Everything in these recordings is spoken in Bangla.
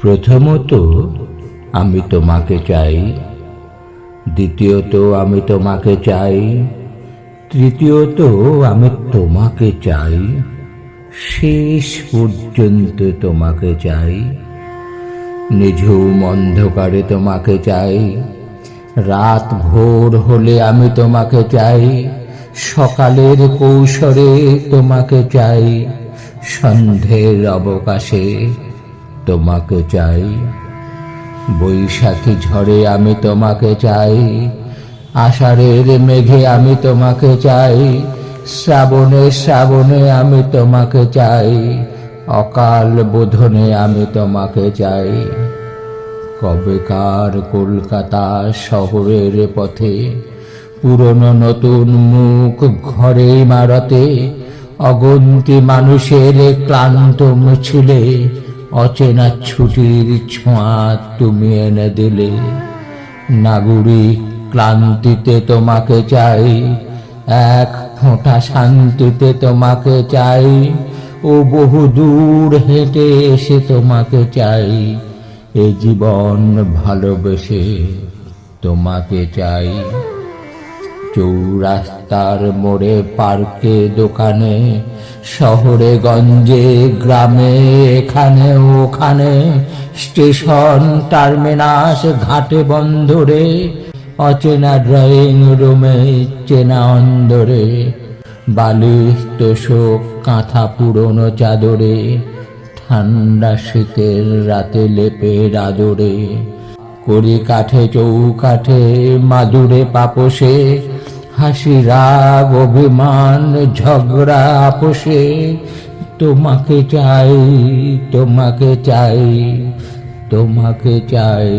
প্রথমত, আমি তোমাকে চাই। দ্বিতীয়ত, আমি তোমাকে চাই। তৃতীয়ত, আমি তোমাকে চাই। শেষ পর্যন্ত তোমাকে চাই। নিঝুম অন্ধকারে তোমাকে চাই। রাত ভোর হলে আমি তোমাকে চাই। সকালের কৌশলে তোমাকে চাই। সন্ধ্যের অবকাশে তোমাকে চাই। বৈশাখী ঝড়ে আমি তোমাকে চাই। আষাঢ়ের মেঘে আমি তোমাকে চাই। শ্রাবণে শ্রাবণে আমি তোমাকে চাই। অকাল বোধনে আমি তোমাকে চাই। কবেকার কলকাতা শহরের পথে, পুরনো নতুন মুখ ঘরে ইমারতে, অগন্তি মানুষের ক্লান্ত মুছিলে অচেনা ছুটির ছোঁয়া তুমি এনে দিলে। নাগরিক, ক্লান্তিতে তোমাকে চাই। এক ফোঁটা শান্তিতে তোমাকে চাই। ও বহু দূর হেঁটে এসে তোমাকে চাই। এ জীবন ভালোবেসে তোমাকে চাই। চৌরাস্তার মোড়ে পার্কে, দোকানে শহরে, গঞ্জে, গ্রামে, এখানে, ওখানে, স্টেশন, টার্মিনাস, ঘাটে, বন্দরে, অচেনা ড্রয়িং রুমে, চেনা অন্দরে, বালিশ, তোষক, কাঁথা পুরনো চাদরে, ঠান্ডা শীতের রাতে লেপের আদরে করি কাঠে চৌকাঠে, মাদুরে পাপসে হাসি রাগ অভিমান, ঝগড়া আপোষে। তোমাকে চাই তোমাকে চাই তোমাকে চাই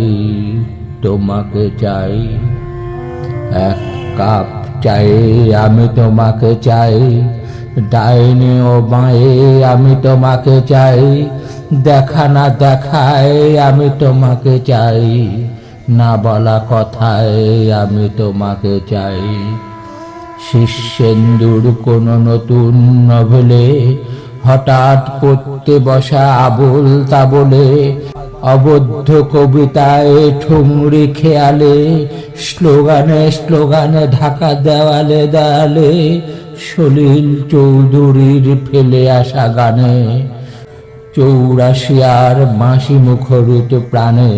তোমাকে চাই। এক কাপ চাই আমি তোমাকে চাই, ডাইনি ও বাঁয়ে আমি তোমাকে চাই, দেখা না দেখায় আমি তোমাকে চাই, না বলা কথায় আমি তোমাকে চাই। শিষ্যেন্দুর কোনো নতুন নভেলে হঠাৎ পড়তে বসা আবুল তাবলে অবদ্ধ কবিতায় ঠুংরি খেয়ালে, স্লোগানে স্লোগানে ঢাকা দেওয়ালে দেওয়ালে সলিল চৌধুরীর ফেলে আসা গানে, চৌরাশিয়ার মাসি মুখরিত প্রাণে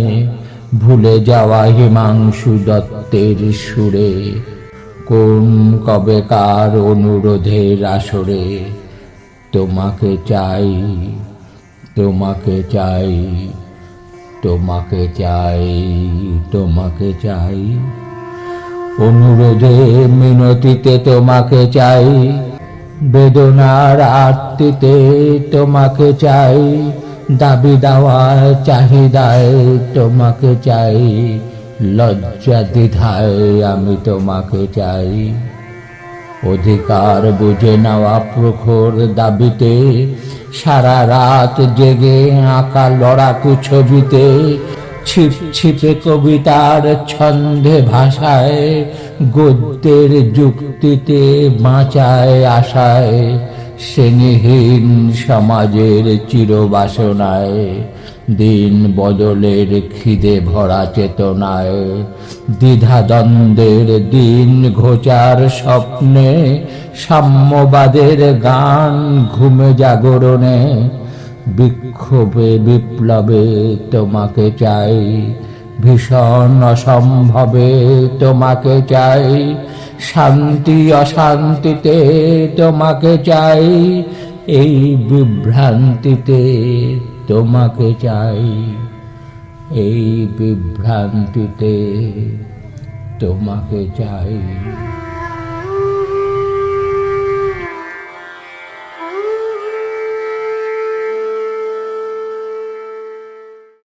ভুলে যাওয়া হিমাংশু দত্তের সুরে। কোন কবেকার অনুরোধের আসরে? তোমাকে চাই তোমাকে চাই তোমাকে চাই তোমাকে চাই। অনুরোধে মিনতিতে তোমাকে চাই, বেদনার আরতিতে তোমাকে চাই, দাবি দাওয়ার চাহিদায় তোমাকে চাই। লজ্জা দ্বিধায় আমি তোমাকে চাই। অধিকার বুঝে নেওয়া প্রখর দাবিতে সারা রাত জেগে আঁকা লড়াকু ছবিতে ছিপ ছিপে কবিতার ছন্দে ভাষায় গদ্যের যুক্তিতে বাঁচায় আশায়, শ্রেণীহীন সমাজের চিরবাসনায়। দিন বদলের খিদে ভরা চেতনায়। দ্বিধাদ্বন্দ্বের দিন ঘোচার স্বপ্নে সাম্যবাদের গান ঘুমে জাগরণে। বিক্ষোভে বিপ্লবে তোমাকে চাই, ভীষণ অসম্ভবে তোমাকে চাই, শান্তি অশান্তিতে তোমাকে চাই, এই বিভ্রান্তিতে তোমাকে চাই এই বিভ্রান্তিতে। তোমাকে চাই